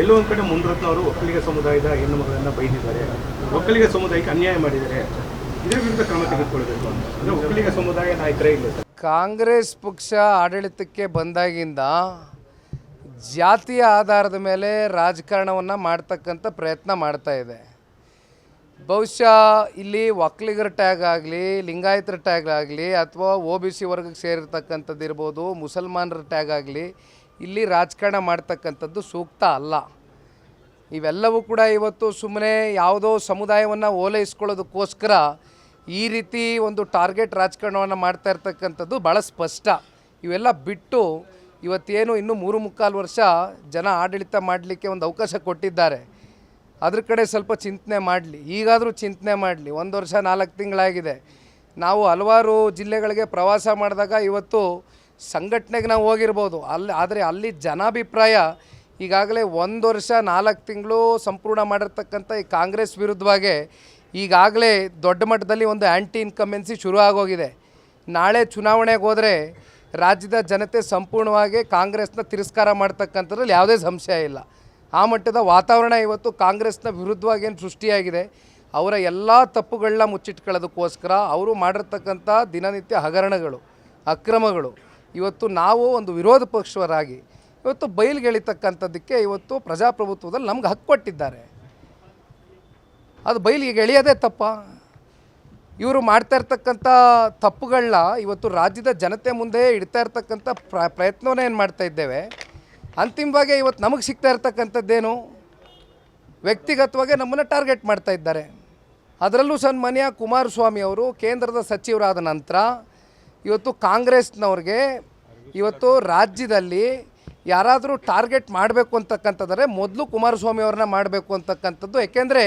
ಎಲ್ಲೋ ಒಂದು ಕಡೆ ಮುನ್ರತ್ನ ಅವರು ಒಕ್ಕಲಿಗ ಸಮುದಾಯದ ಹೆಣ್ಣು ಮಗಳನ್ನು ಬೈದಿದ್ದಾರೆ. ಒಕ್ಕಲಿಗ ಸಮುದಾಯಕ್ಕೆ ಅನ್ಯಾಯ ಮಾಡಿದ್ದಾರೆ. ಇದರ ವಿರುದ್ಧ ಕ್ರಮ ತೆಗೆದುಕೊಳ್ಬೇಕು ಅಂತ. ಒಕ್ಕಲಿಗ ಸಮುದಾಯ ನಾಯಕರೇ ಇಲ್ಲ. ಕಾಂಗ್ರೆಸ್ ಪಕ್ಷ ಆಡಳಿತಕ್ಕೆ ಬಂದಾಗಿಂದ ಜಾತಿಯ ಆಧಾರದ ಮೇಲೆ ರಾಜಕಾರಣವನ್ನು ಮಾಡ್ತಕ್ಕಂಥ ಪ್ರಯತ್ನ ಮಾಡ್ತಾ ಇದೆ. ಬಹುಶಃ ಇಲ್ಲಿ ಒಕ್ಕಲಿಗರ ಟ್ಯಾಗ್ ಆಗಲಿ, ಲಿಂಗಾಯತರ ಟ್ಯಾಗ್ ಆಗಲಿ, ಅಥವಾ ಒ ಬಿ ಸಿ ವರ್ಗಕ್ಕೆ ಸೇರಿರ್ತಕ್ಕಂಥದ್ದು ಇರ್ಬೋದು ಮುಸಲ್ಮಾನರ ಟ್ಯಾಗ್ ಆಗಲಿ ಇಲ್ಲಿ ರಾಜಕಾರಣ ಮಾಡ್ತಕ್ಕಂಥದ್ದು ಸೂಕ್ತ ಅಲ್ಲ. ಇವೆಲ್ಲವೂ ಕೂಡ ಇವತ್ತು ಸುಮ್ಮನೆ ಯಾವುದೋ ಸಮುದಾಯವನ್ನು ಓಲೈಸ್ಕೊಳ್ಳೋದಕ್ಕೋಸ್ಕರ ಈ ರೀತಿ ಒಂದು ಟಾರ್ಗೆಟ್ ರಾಜಕಾರಣವನ್ನು ಮಾಡ್ತಾ ಇರ್ತಕ್ಕಂಥದ್ದು ಭಾಳ ಸ್ಪಷ್ಟ. ಇವೆಲ್ಲ ಬಿಟ್ಟು ಇವತ್ತೇನು ಇನ್ನೂ ಮೂರು ಮುಕ್ಕಾಲು ವರ್ಷ ಜನ ಆಡಳಿತ ಮಾಡಲಿಕ್ಕೆ ಒಂದು ಅವಕಾಶ ಕೊಟ್ಟಿದ್ದಾರೆ. ಅದ್ರ ಕಡೆ ಸ್ವಲ್ಪ ಚಿಂತನೆ ಮಾಡಲಿ. ಈಗಾದರೂ ಚಿಂತನೆ ಮಾಡಲಿ. ಒಂದು ವರ್ಷ ನಾಲ್ಕು ತಿಂಗಳಾಗಿದೆ. ನಾವು ಹಲವಾರು ಜಿಲ್ಲೆಗಳಿಗೆ ಪ್ರವಾಸ ಮಾಡಿದಾಗ ಇವತ್ತು ಸಂಘಟನೆಗೆ ನಾವು ಹೋಗಿರ್ಬೋದು. ಅಲ್ಲಿ, ಆದರೆ ಅಲ್ಲಿ ಜನಾಭಿಪ್ರಾಯ ಈಗಾಗಲೇ ಒಂದು ವರ್ಷ, ನಾಲ್ಕು ತಿಂಗಳು ಸಂಪೂರ್ಣ ಮಾಡಿರ್ತಕ್ಕಂಥ ಈ ಕಾಂಗ್ರೆಸ್ ವಿರುದ್ಧವಾಗಿ ಈಗಾಗಲೇ ದೊಡ್ಡ ಮಟ್ಟದಲ್ಲಿ ಒಂದು ಆ್ಯಂಟಿ ಇನ್ಕಮೆನ್ಸಿ ಶುರು ಆಗೋಗಿದೆ. ನಾಳೆ ಚುನಾವಣೆಗೆ ಹೋದರೆ ರಾಜ್ಯದ ಜನತೆ ಸಂಪೂರ್ಣವಾಗಿ ಕಾಂಗ್ರೆಸ್ನ ತಿರಸ್ಕಾರ ಮಾಡ್ತಕ್ಕಂಥದ್ರಲ್ಲಿ ಯಾವುದೇ ಸಂಶಯ ಇಲ್ಲ. ಆ ಮಟ್ಟದ ವಾತಾವರಣ ಇವತ್ತು ಕಾಂಗ್ರೆಸ್ನ ವಿರುದ್ಧವಾಗಿ ಏನು ಸೃಷ್ಟಿಯಾಗಿದೆ, ಅವರ ಎಲ್ಲ ತಪ್ಪುಗಳನ್ನ ಮುಚ್ಚಿಟ್ಕೊಳ್ಳೋದಕ್ಕೋಸ್ಕರ ಅವರು ಮಾಡಿರ್ತಕ್ಕಂಥ ದಿನನಿತ್ಯ ಹಗರಣಗಳು, ಅಕ್ರಮಗಳು ಇವತ್ತು ನಾವು ಒಂದು ವಿರೋಧ ಪಕ್ಷವರಾಗಿ ಇವತ್ತು ಬಯಲಿಗೆಳಿತಕ್ಕಂಥದ್ದಕ್ಕೆ ಇವತ್ತು ಪ್ರಜಾಪ್ರಭುತ್ವದಲ್ಲಿ ನಮ್ಗೆ ಹಕ್ಕು ಕೊಟ್ಟಿದ್ದಾರೆ. ಅದು ಬಯಲಿಗೆ ಎಳೆಯೋದೇ ತಪ್ಪ. ಇವರು ಮಾಡ್ತಾ ಇರ್ತಕ್ಕಂಥ ತಪ್ಪುಗಳನ್ನ ಇವತ್ತು ರಾಜ್ಯದ ಜನತೆ ಮುಂದೆ ಇಡ್ತಾ ಇರ್ತಕ್ಕಂಥ ಪ್ರ, ಪ್ರಯತ್ನವನ್ನ ಏನು ಮಾಡ್ತಾ ಇದ್ದೇವೆ? ಅಂತಿಮವಾಗಿ ಇವತ್ತು ನಮಗೆ ಸಿಗ್ತಾ ಇರ್ತಕ್ಕಂಥದ್ದೇನು? ವ್ಯಕ್ತಿಗತವಾಗಿ ನಮ್ಮನ್ನು ಟಾರ್ಗೆಟ್ ಮಾಡ್ತಾ ಇದ್ದಾರೆ. ಅದರಲ್ಲೂ ಸನ್ಮಾನ್ಯ ಕುಮಾರಸ್ವಾಮಿ ಅವರು ಕೇಂದ್ರದ ಸಚಿವರಾದ ನಂತರ ಇವತ್ತು ಕಾಂಗ್ರೆಸ್ನವ್ರಿಗೆ ಇವತ್ತು ರಾಜ್ಯದಲ್ಲಿ ಯಾರಾದರೂ ಟಾರ್ಗೆಟ್ ಮಾಡಬೇಕು ಅಂತಕ್ಕಂಥದ್ದರೆ ಮೊದಲು ಕುಮಾರಸ್ವಾಮಿ ಅವ್ರನ್ನ ಮಾಡಬೇಕು ಅಂತಕ್ಕಂಥದ್ದು. ಏಕೆಂದರೆ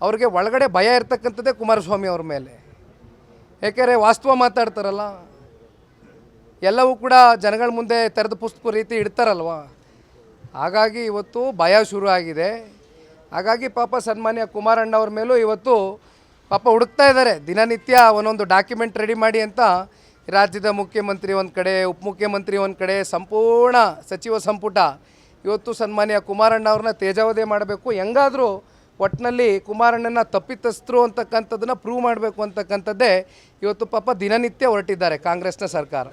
ಅವ್ರಿಗೆ ಒಳಗಡೆ ಭಯ ಇರ್ತಕ್ಕಂಥದ್ದೇ ಕುಮಾರಸ್ವಾಮಿ ಅವ್ರ ಮೇಲೆ. ಏಕೆಂದರೆ ವಾಸ್ತವ ಮಾತಾಡ್ತಾರಲ್ಲ, ಎಲ್ಲವೂ ಕೂಡ ಜನಗಳ ಮುಂದೆ ತೆರೆದ ಪುಸ್ತಕ ರೀತಿ ಇಡ್ತಾರಲ್ವ? ಹಾಗಾಗಿ ಇವತ್ತು ಭಯ ಶುರು ಆಗಿದೆ ಹಾಗಾಗಿ ಪಾಪ ಸನ್ಮಾನ್ಯ ಕುಮಾರಣ್ಣ ಅವ್ರ ಮೇಲೂ ಇವತ್ತು ಪಾಪ ಹುಡುಕ್ತಾ ಇದ್ದಾರೆ. ದಿನನಿತ್ಯ ಒಂದೊಂದು ಡಾಕ್ಯುಮೆಂಟ್ ರೆಡಿ ಮಾಡಿ ಅಂತ ರಾಜ್ಯದ ಮುಖ್ಯಮಂತ್ರಿ ಒಂದು ಕಡೆ ಉಪಮುಖ್ಯಮಂತ್ರಿ ಒಂದು ಕಡೆ ಸಂಪೂರ್ಣ ಸಚಿವ ಸಂಪುಟ. ಇವತ್ತು ಸನ್ಮಾನ್ಯ ಕುಮಾರಣ್ಣ ಅವ್ರನ್ನ ತೇಜಾವಧಿ ಮಾಡಬೇಕು. ಹೆಂಗಾದರೂ ಒಟ್ಟಿನಲ್ಲಿ ಕುಮಾರಣ್ಣನ ತಪ್ಪಿತಸ್ಥರು ಅಂತಕ್ಕಂಥದ್ದನ್ನು ಪ್ರೂವ್ ಮಾಡಬೇಕು ಅಂತಕ್ಕಂಥದ್ದೇ ಇವತ್ತು ಪಾಪ ದಿನನಿತ್ಯ ಹೊರಟಿದ್ದಾರೆ ಕಾಂಗ್ರೆಸ್ನ ಸರ್ಕಾರ.